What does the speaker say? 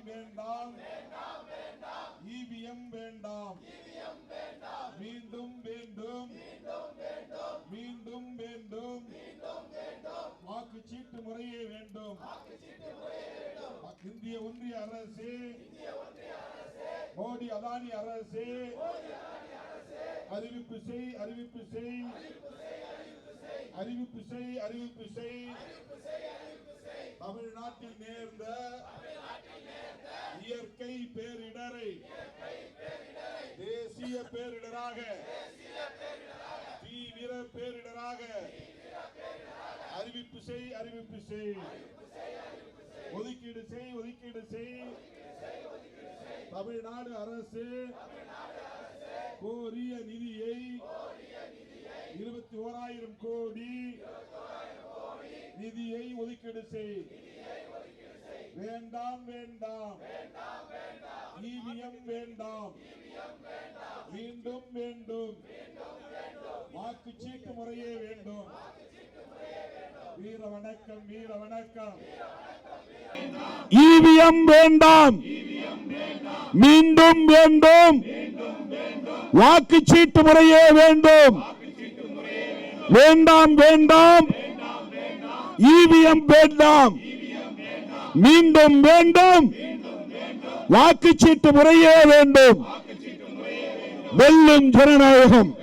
வேண்டாம் வேண்டாம். இவிஎம் வேண்டாம். மீண்டும் வேண்டும். மீண்டும் வேண்டும். வாக்குச்சீட்டு முறையே வேண்டும். இந்திய ஒன்றிய அரசு. மோடி அதானி அரசு. அறிவிப்பு செய் அறிவிப்பு செய். அறிவிப்பு செய் அறிவிப்பு செய். தமிழ்நாட்டில் நேர்ந்த தேசிய பேரிடராக தீவிர பேரிடராக அறிவிப்பு செய் அறிவிப்பு செய். ஒதுக்கீடு செய் ஒதுக்கீடு செய். தமிழ்நாடு அரசு கோரிய நிதியை இருபத்தி ஓராயிரம் கோடி நிதியை ஒதுக்கீடு செய். வேண்டாம் வேண்டாம். இவிஎம் வேண்டாம். மீண்டும் வேண்டும். வாக்குச்சீட்டு முறையே வேண்டும். வீர வணக்கம் வீர வணக்கம் ஈவியம் வேண்டாம். மீண்டும் வேண்டும். வாக்குச்சீட்டு முறையே வேண்டும். வேண்டாம் வேண்டாம். ஈவிஎம் வேண்டாம். மீண்டும் வேண்டும். வாக்குச்சீட்டு முறையே வேண்டும். வெல்லும் ஜனநாயகம்.